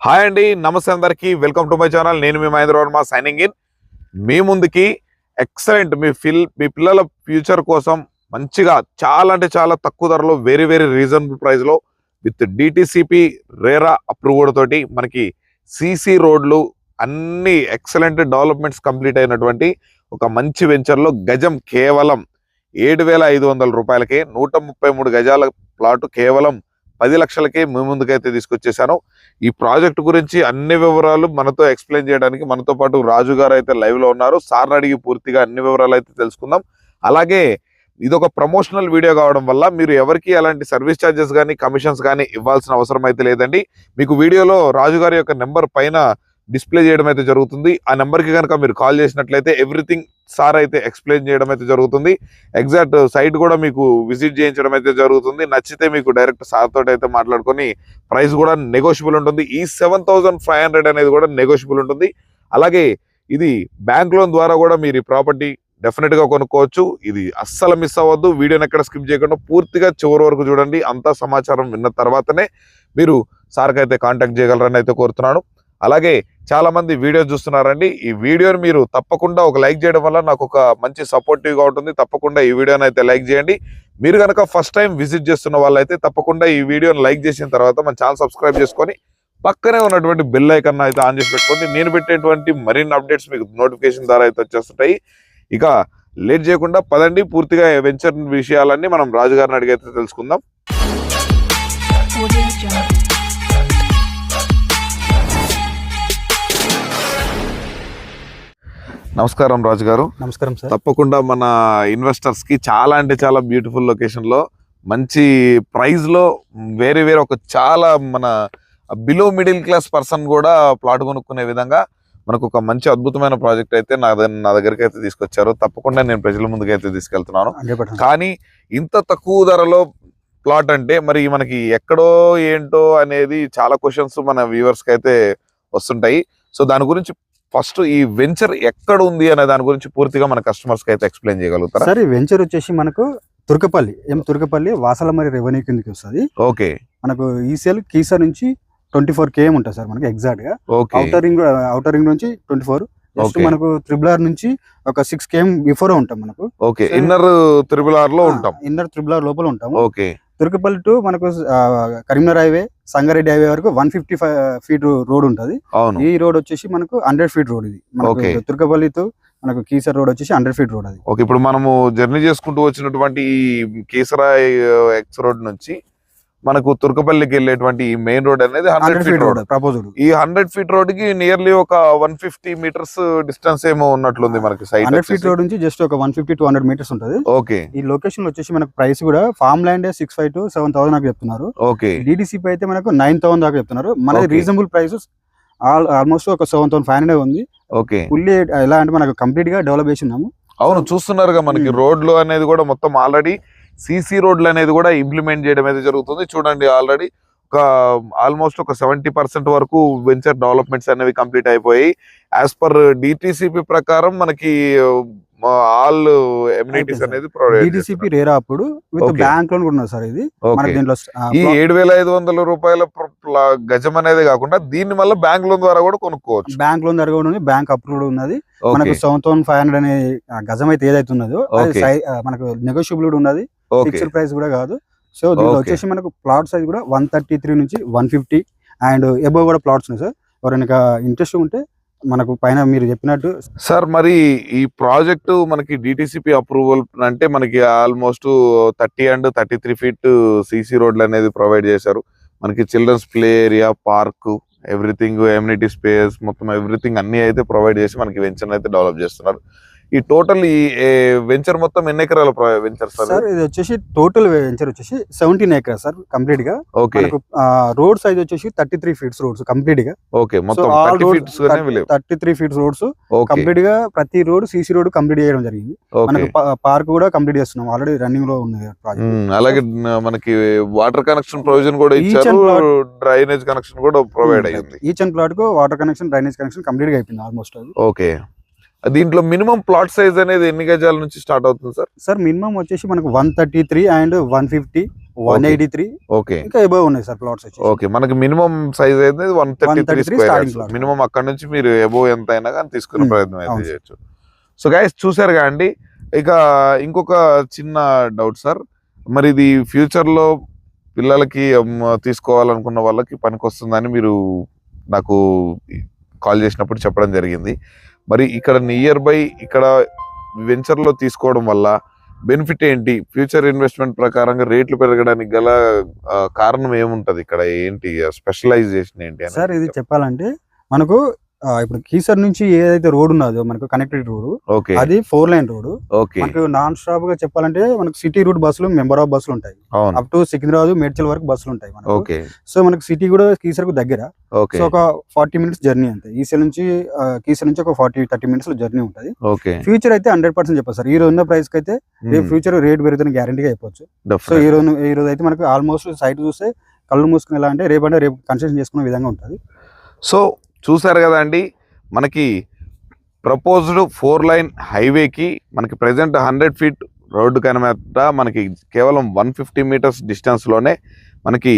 Hi అండి నమస్తే అందరికీ. వెల్కమ్ టు మై ఛానల్ నేను మీ మహేంద్ర వర్మ సైనింగ్ ఇన్ మీ ముందుకి ఎక్సలెంట్ మీ ఫిల్ మీ పిల్లల ఫ్యూచర్ కోసం మంచిగా చాలా అంటే చాలా తక్కువ ధరలో వెరీ వెరీ రీజనబుల్ ప్రైస్లో విత్ డిటిసిపి రేరా అప్రూవ్డ్ తోటి మనకి సిసి రోడ్లు అన్ని ఎక్సలెంట్ డెవలప్మెంట్స్ కంప్లీట్ అయినటువంటి ఒక మంచి వెంచర్లో గజం కేవలం ఏడు వేల ఐదు వందల రూపాయలకే నూట ముప్పై మూడు గజాల ప్లాటు కేవలం పది లక్షలకే మీ ముందుకైతే తీసుకొచ్చేసాను ఈ ప్రాజెక్ట్ గురించి అన్ని వివరాలు మనతో ఎక్స్ప్లెయిన్ చేయడానికి మనతో పాటు రాజు గారు అయితే లైవ్లో ఉన్నారు. సార్ని అడిగి పూర్తిగా అన్ని వివరాలు అయితే తెలుసుకుందాం. అలాగే ఇదొక ప్రమోషనల్ వీడియో కావడం వల్ల మీరు ఎవరికి అలాంటి సర్వీస్ ఛార్జెస్ కానీ కమిషన్స్ కానీ ఇవ్వాల్సిన అవసరం అయితే లేదండి. మీకు వీడియోలో రాజుగారి యొక్క నెంబర్ పైన డిస్ప్లే చేయడం అయితే జరుగుతుంది. ఆ నెంబర్కి కనుక మీరు కాల్ చేసినట్లయితే ఎవ్రీథింగ్ సార్ అయితే ఎక్స్ప్లెయిన్ చేయడం అయితే జరుగుతుంది. ఎగ్జాక్ట్ సైట్ కూడా మీకు విజిట్ చేయించడం అయితే జరుగుతుంది. నచ్చితే మీకు డైరెక్ట్ సార్ తోటి అయితే మాట్లాడుకొని ప్రైస్ కూడా నెగోషియబుల్ ఉంటుంది. ఈ సెవెన్ ఫైవ్ హండ్రెడ్ అనేది కూడా నెగోషియబుల్ ఉంటుంది. అలాగే ఇది బ్యాంక్ లోన్ ద్వారా కూడా మీరు ఈ ప్రాపర్టీ డెఫినెట్గా కొనుక్కోవచ్చు. ఇది అస్సలు మిస్ అవ్వద్దు. వీడియోని ఎక్కడ స్కిప్ చేయకుండా పూర్తిగా చివరి వరకు చూడండి. అంతా సమాచారం విన్న తర్వాతనే మీరు సార్కి అయితే కాంటాక్ట్ చేయగలరని అయితే కోరుతున్నాను. అలాగే చాలామంది వీడియో చూస్తున్నారండి. ఈ వీడియోని మీరు తప్పకుండా ఒక లైక్ చేయడం వల్ల నాకు ఒక మంచి సపోర్టివ్గా ఉంటుంది. తప్పకుండా ఈ వీడియోని అయితే లైక్ చేయండి. మీరు కనుక ఫస్ట్ టైం విజిట్ చేస్తున్న వాళ్ళైతే తప్పకుండా ఈ వీడియోని లైక్ చేసిన తర్వాత మన ఛానల్ సబ్స్క్రైబ్ చేసుకొని పక్కనే ఉన్నటువంటి బెల్ ఐకన్ అయితే ఆన్ చేసి పెట్టుకోండి. నేను పెట్టేటువంటి మరిన్ని అప్డేట్స్ మీకు నోటిఫికేషన్ ద్వారా అయితే వచ్చేస్తుంటాయి. ఇక లేట్ చేయకుండా పదండి. పూర్తిగా వెంచర్ విషయాలన్నీ మనం రాజుగారిని అడిగైతే తెలుసుకుందాం. నమస్కారం రాజు గారు నమస్కారం సార్. తప్పకుండా మన ఇన్వెస్టర్స్కి చాలా అంటే చాలా బ్యూటిఫుల్ లొకేషన్లో మంచి ప్రైస్లో వేరే వేరే ఒక చాలా మన బిలో మిడిల్ క్లాస్ పర్సన్ కూడా ప్లాట్ కొనుక్కునే విధంగా మనకు ఒక మంచి అద్భుతమైన ప్రాజెక్ట్ అయితే నా నా దగ్గరికి అయితే తీసుకొచ్చారు. తప్పకుండా నేను ప్రజల ముందుకు అయితే తీసుకెళ్తున్నాను. కానీ ఇంత తక్కువ ధరలో ప్లాట్ అంటే మరి మనకి ఎక్కడో ఏంటో అనేది చాలా క్వశ్చన్స్ మన వ్యూవర్స్కి అయితే వస్తుంటాయి. సో దాని గురించి ఫస్ట్ ఈ వెంచర్ ఎక్కడ ఉంది అనే దాని గురించి పూర్తిగా మన కస్టమర్స్కి అయితే ఎక్స్ప్లెయిన్ చేయగలుగుతారా? సార్ ఈ వెంచర్ వచ్చేసి మనకు తుర్కపల్లి ఏం తుర్కపల్లి వాసలమరి రెవెన్యూ కిందకి వస్తుంది. ఓకే. మనకు ఈసీఎల్ కీసా నుంచి ట్వంటీ ఫోర్ కేఎం ఉంటుంది సార్ మనకి ఎగ్జాక్ట్గా. అవుటర్ రింగ్ అవుటర్ రింగ్ నుంచి ట్వంటీ ఫోర్. మనకు త్రిబుల్ ఆర్ నుంచి ఒక సిక్స్ కేఎం బిఫోర్ ఉంటాం మనకు. ఓకే. ఇన్నర్ త్రిబుల్ ఆర్లో ఉంటాం. ఇన్నర్ త్రిబుల్ ఆర్ లోపల ఉంటాము. ఓకే. తుర్కపల్లి టు మనకు కరీంనగర్ హైవే సంగారెడ్డి హైవే వరకు one fifty five feet road ఉంటుంది. ఈ రోడ్ వచ్చేసి మనకు హండ్రెడ్ ఫీట్ రోడ్ ఇది. తుర్కపల్లి టు మనకు కీసర్ రోడ్ వచ్చేసి హండ్రెడ్ ఫీట్ రోడ్ అది. ఓకే ఇప్పుడు మనము జర్నీ చేసుకుంటూ వచ్చినటువంటి ఈ కేసరాయ్ ఎక్స్ రోడ్ నుంచి మనకు తుర్కపల్లికి వెళ్ళేటువంటి ఈ మెయిన్ రోడ్ అనేది హండ్రెడ్ ఫీట్ రోడ్ ప్రపోజ్డ్ ఈ హండ్రెడ్ ఫీట్ రోడ్కి నియర్లీ ఒక వన్ ఫిఫ్టీ మీటర్స్ డిస్టెన్స్ ఏమో ఉన్నట్లుంది మనకి హండ్రెడ్ ఫీట్ రోడ్ నుంచి జస్ట్ ఒక one fifty two hundred metres ఉంటుంది. ఓకే. ఈ లొకేషన్ వచ్చేసి మనకు ప్రైస్ కూడా farm land six five to seven thousand దాకా చెప్తున్నారు. ఓకే. డిడిసిపి అయితే మనకు నైన్ థౌసండ్ దాకా చెప్తున్నారు. Okay. రీజనబుల్ ప్రైస్ ఆల్మోస్ట్ ఒక సెవెన్ థౌసండ్ ఫైవ్ హండ్రెడ్ ఉంది. ఓకే. ఫుల్లీ ఎలా అంటే మనకు కంప్లీట్గా డెవలప్ చేసి ఉన్నాము. అవును చూస్తున్నారుగా మనకి Hmm. రోడ్లు అనేది కూడా మొత్తం ఆల్రెడీ సీసీ రోడ్లు అనేది కూడా ఇంప్లిమెంట్ చేయడం అయితే జరుగుతుంది. చూడండి ఆల్రెడీ ఒక ఆల్మోస్ట్ ఒక సెవెంటీ పర్సెంట్ వరకు వెంచర్ డెవలప్మెంట్స్ అనేవి కంప్లీట్ అయిపోయాయి. యాజ్ పర్ డిటిసిపి ప్రకారం మనకి ఆల్ ఎమ్యూనిటీస్ అనేది డిటిసిపి రేరా అప్పుడు విత్. బ్యాంక్ లోన్ కూడా ఉన్నది సార్ ఇది. మనకి దీంట్లో ఆ, ఈ ఏడు వేల ఐదు వందల రూపాయల గజం అనేది కాకుండా దీన్ని మళ్ళీ బ్యాంక్ లోన్ ద్వారా కూడా కొనుక్కోవచ్చు. బ్యాంక్ లోన్ దగ్గర కూడా బ్యాంక్ అప్రూవ్డ్ ఉన్నది. మనకు సెవెన్ థౌసండ్ ఫైవ్ హండ్రెడ్ అనే గజం అయితే ఏదైతే ఉన్నదో మనకు నెగోషియబుల్ ఉన్నది. ఓకే ఫిక్స్డ్ ప్రైస్ కూడా కాదు. సో దీంట్లో. వచ్చేసి మనకు ప్లాట్ సైజ్ కూడా వన్ థర్టీ త్రీ నుంచి వన్ ఫిఫ్టీ అండ్ ఎబో కూడా ప్లాట్స్ ఉన్నాయి సార్. ఎవరైనా ఇంట్రెస్ట్ ఉంటే మనకు పైన మీరు చెప్పినట్టు సార్ మరి ఈ ప్రాజెక్టు మనకి డిటిసిపి అప్రూవల్ అంటే మనకి almost thirty and thirty three feet CC రోడ్లు అనేది ప్రొవైడ్ చేశారు. మనకి childrens play area park everything amenity space మొత్తం ఎవ్రీథింగ్ అన్ని అయితే ప్రొవైడ్ చేసి మనకి వెంచర్ అయితే డెవలప్ చేస్తున్నారు. ఈ టోటల్ ఈ వెంచర్ మొత్తం ఎన్ని ఎకరాల వెంచర్ సార్ సార్ ఇది వచ్చేసి టోటల్ వెంచర్ వచ్చేసి సెవెంటీన్ ఏకర్ సార్ కంప్లీట్గా ఓకే రోడ్ సైజ్ వచ్చేసి థర్టీ త్రీ ఫీట్స్ రోడ్స్ కంప్లీట్గా ఓకే మొత్తం థర్టీ త్రీ ఫీట్స్ రోడ్స్ కంప్లీట్గా ప్రతి రోడ్ సీసీ రోడ్ కంప్లీట్ చేయడం జరిగింది. మనకు పార్క్ కూడా కంప్లీట్ చేస్తున్నాం ఆల్రెడీ రన్నింగ్లో ఉంది ప్రాజెక్ట్. అలాగే మనకి వాటర్ కనెక్షన్ ప్రొవిజన్ కూడా ఇచ్చారు డ్రైనేజ్ కనెక్షన్ కూడా ప్రొవైడ్ అయ్యింది ఈచ్ అండ్ ప్లాట్కు వాటర్ కనెక్షన్ డ్రైనేజ్ కనెక్షన్ కంప్లీట్గా అయిపోయింది ఆల్మోస్ట్ ఓకే. దీంట్లో మినిమం ప్లాట్ సైజ్ అనేది ఎన్ని గజాల నుంచి స్టార్ట్ అవుతుంది సార్? సార్ మినిమం వచ్చేసి మనకు one thirty three and one fifty one. Eighty three. Okay. ఇంకా ఎబో ఉన్నాయి సార్ ప్లాట్స్ ఓకే మనకి మినిమం సైజ్ అయితే one thirty three 133 starting square. Minimum అక్కడ నుంచి మీరు ఎబో ఎంత అయినా కానీ తీసుకునే ప్రయత్నం అయితే. చేయొచ్చు. సో గైస్ చూసారు అండి? ఇక ఇంకొక చిన్న డౌట్ సార్. మరి ఇది ఫ్యూచర్లో పిల్లలకి తీసుకోవాలనుకున్న వాళ్ళకి పనికొస్తుందని మీరు నాకు కాల్ చేసినప్పుడు చెప్పడం జరిగింది. మరి ఇక్కడ నియర్ బై ఇక్కడ వెంచర్లో తీసుకోవడం వల్ల బెనిఫిట్ ఏంటి? ఫ్యూచర్ ఇన్వెస్ట్మెంట్ ప్రకారంగా రేట్లు పెరగడానికి గల కారణం ఏముంటది? ఇక్కడ ఏంటి స్పెషలైజేషన్ ఏంటి సార్ ఇది చెప్పాలంటే మనకు ఇప్పుడు కీసర్ నుంచి ఏదైతే రోడ్ ఉన్నదో మనకు కనెక్టెడ్ రోడ్ ఓకే. అది ఫోర్ లైన్ రోడ్. ఓకే. మనకు నాన్ స్టాప్గా చెప్పాలంటే మనకు సిటీ రూట్ బస్సులు మెంబర్ ఆఫ్ బస్సులు ఉంటాయి. అప్ టు సికింద్రాబాద్ మేడ్చల్ వరకు బస్సులు ఉంటాయి మనకు. ఓకే. సో మనకు సిటీ కూడా కీసర్కు దగ్గర సో ఒక ఫార్టీ మినిట్స్ జర్నీ అంతే. ఈసీఎల్ నుంచి కీసర్ నుంచి ఒక ఫార్టీ థర్టీ మినిట్స్ జర్నీ ఉంటుంది. ఓకే. ఫ్యూచర్ అయితే హండ్రెడ్ పర్సెంట్ చెప్పారు సార్. ఈ రోజు ఉన్న ప్రైస్కి అయితే రేపు ఫ్యూచర్ రేట్ పెరుగుతున్న గ్యారంటీగా అయిపోవచ్చు సో ఈ రోజు ఈ రోజు అయితే మనకు ఆల్మోస్ట్ సైట్ చూస్తే కళ్ళు మూసుకుని ఎలా అంటే రేపు అంటే రేపు కన్స్ట్రక్షన్ చేసుకునే విధంగా ఉంటుంది. సో చూసారు కదా అండి మనకి ప్రపోజ్డ్ ఫోర్ లైన్ హైవేకి మనకి ప్రజెంట్ హండ్రెడ్ ఫీట్ రోడ్డు కనమాట మనకి కేవలం వన్ ఫిఫ్టీ మీటర్స్ డిస్టెన్స్లోనే మనకి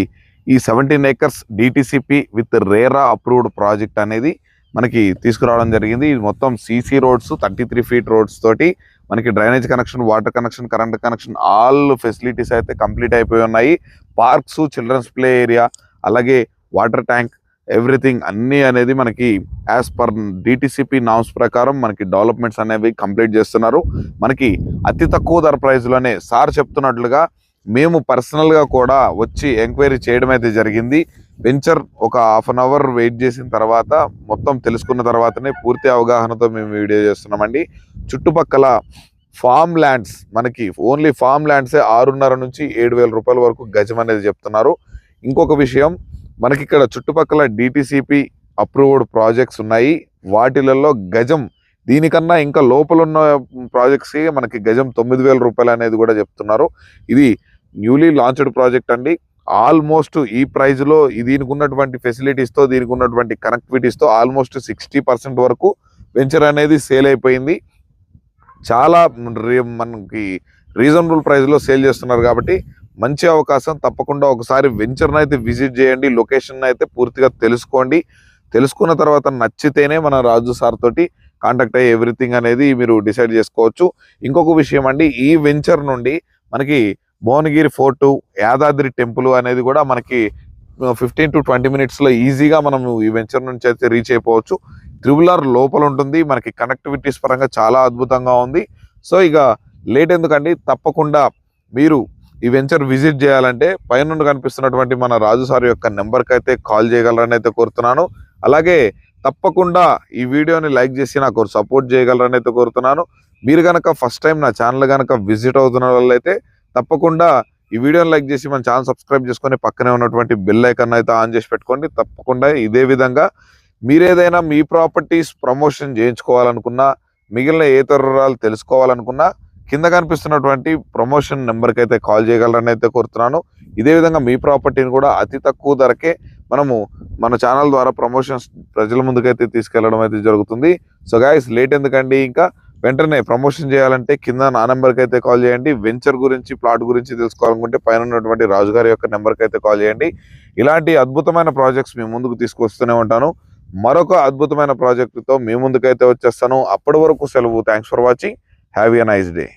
ఈ seventeen acres DTCP with RERA approved project అనేది మనకి తీసుకురావడం జరిగింది. ఇది మొత్తం CC roads thirty three feet roads తోటి మనకి drainage connection water connection current connection all facilities అయితే కంప్లీట్ అయిపోయి ఉన్నాయి. పార్క్స్ చిల్డ్రన్స్ ప్లే ఏరియా అలాగే వాటర్ ట్యాంక్ ఎవ్రీథింగ్ అన్నీ అనేది మనకి యాజ్ పర్ డిటిసిపి నామ్స్ ప్రకారం మనకి డెవలప్మెంట్స్ అనేవి కంప్లీట్ చేస్తున్నారు. మనకి అతి తక్కువ ధర ప్రైస్లోనే సార్ చెప్తున్నట్లుగా మేము పర్సనల్గా కూడా వచ్చి ఎంక్వైరీ చేయడం అయితే జరిగింది. వెంచర్ ఒక హాఫ్ అన్ అవర్ వెయిట్ చేసిన తర్వాత మొత్తం తెలుసుకున్న తర్వాతనే పూర్తి అవగాహనతో మేము వీడియో చేస్తున్నామండి. చుట్టుపక్కల ఫామ్ ల్యాండ్స్ మనకి ఓన్లీ ఫామ్ ల్యాండ్సే ఆరున్నర నుంచి ఏడు వేల రూపాయల వరకు గజం అనేది చెప్తున్నారు. ఇంకొక విషయం మనకి ఇక్కడ చుట్టుపక్కల డిటిసిపి అప్రూవ్డ్ ప్రాజెక్ట్స్ ఉన్నాయి. వాటిలలో గజం దీనికన్నా ఇంకా లోపల ఉన్న ప్రాజెక్ట్స్కి మనకి గజం తొమ్మిది వేల రూపాయలు అనేది కూడా చెప్తున్నారు. ఇది న్యూలీ లాంచ్డ్ ప్రాజెక్ట్ అండి. ఆల్మోస్ట్ ఈ ప్రైజ్లో దీనికి ఉన్నటువంటి ఫెసిలిటీస్తో దీనికి ఉన్నటువంటి కనెక్టివిటీస్తో ఆల్మోస్ట్ సిక్స్టీ పర్సెంట్ వరకు వెంచర్ అనేది సేల్ అయిపోయింది. చాలా మనకి రీజనబుల్ ప్రైస్లో సేల్ చేస్తున్నారు కాబట్టి మంచి అవకాశం. తప్పకుండా ఒకసారి వెంచర్ అయితే విజిట్ చేయండి. లొకేషన్ అయితే పూర్తిగా తెలుసుకోండి. తెలుసుకున్న తర్వాత నచ్చితేనే మన రాజు సార్ తోటి కాంటాక్ట్ అయ్యి ఎవ్రీథింగ్ అనేది మీరు డిసైడ్ చేసుకోవచ్చు. ఇంకొక విషయం అండి ఈ వెంచర్ నుండి మనకి భువనగిరి ఫోర్టు యాదాద్రి టెంపుల్ అనేది కూడా మనకి ఫిఫ్టీన్ టు ట్వంటీ మినిట్స్లో ఈజీగా మనం ఈ వెంచర్ నుంచి అయితే రీచ్ అయిపోవచ్చు. త్రిబుల్ ఆర్ లోపల ఉంటుంది. మనకి కనెక్టివిటీస్ పరంగా చాలా అద్భుతంగా ఉంది. సో ఇక లేట్ ఎందుకండి? తప్పకుండా మీరు ఈ వెంచర్ విజిట్ చేయాలంటే పైన కనిపిస్తున్నటువంటి మన రాజు సార్ యొక్క నెంబర్కి అయితే కాల్ చేయగలరని అయితే కోరుతున్నాను. అలాగే తప్పకుండా ఈ వీడియోని లైక్ చేసి నాకు సపోర్ట్ చేయగలరని అయితే కోరుతున్నాను. మీరు కనుక ఫస్ట్ టైం నా ఛానల్ కనుక విజిట్ అవుతున్న వాళ్ళైతే తప్పకుండా ఈ వీడియోని లైక్ చేసి మన ఛానల్ సబ్స్క్రైబ్ చేసుకొని పక్కనే ఉన్నటువంటి బెల్ ఐకన్ అయితే ఆన్ చేసి పెట్టుకోండి. తప్పకుండా ఇదే విధంగా మీరు ఏదైనా మీ ప్రాపర్టీస్ ప్రమోషన్ చేయించుకోవాలనుకున్నా మిగిలిన ఏ తరుణాలు తెలుసుకోవాలనుకున్నా కింద కనిపిస్తున్నటువంటి ప్రమోషన్ నెంబర్కి అయితే కాల్ చేయగలరని అయితే కోరుతున్నాను. ఇదే విధంగా మీ ప్రాపర్టీని కూడా అతి తక్కువ ధరకే మనము మన ఛానల్ ద్వారా ప్రమోషన్స్ ప్రజల ముందుకైతే తీసుకెళ్ళడం అయితే జరుగుతుంది. సో గాయస్ లేట్ ఎందుకండి? ఇంకా వెంటనే ప్రమోషన్ చేయాలంటే కింద నా నెంబర్కి అయితే కాల్ చేయండి. వెంచర్ గురించి ప్లాట్ గురించి తెలుసుకోవాలనుకుంటే పైన ఉన్నటువంటి రాజు గారి యొక్క నెంబర్కి అయితే కాల్ చేయండి. ఇలాంటి అద్భుతమైన ప్రాజెక్ట్స్ మీ ముందుకు తీసుకొస్తూనే ఉంటాను. మరొక అద్భుతమైన ప్రాజెక్టుతో మీ ముందుకైతే వచ్చేస్తాను. అప్పటి వరకు సెలవు. Thanks for watching have a nice day